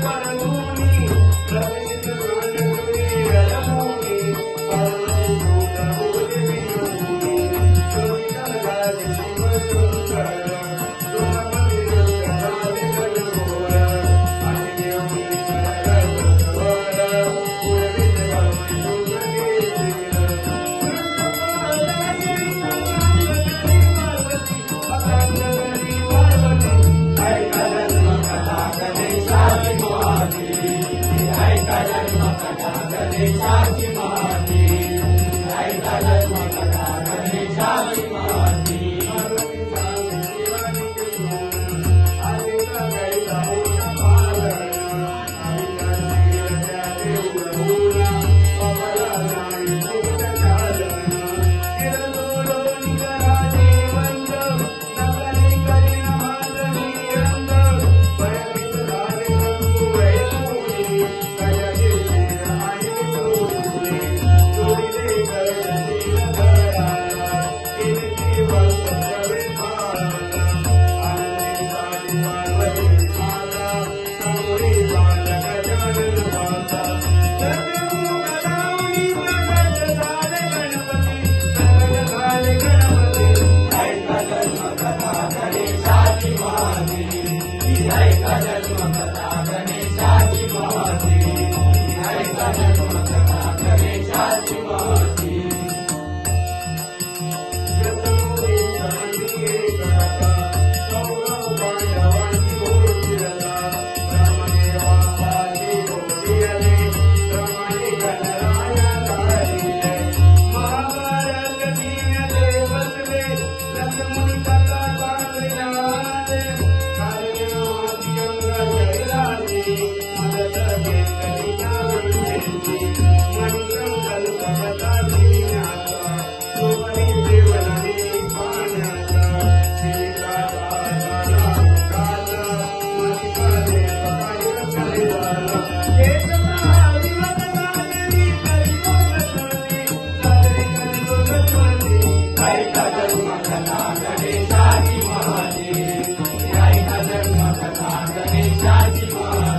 para nós. जन्म कथा गणेशाची गणेशाची महादेव गणेशाची महादेव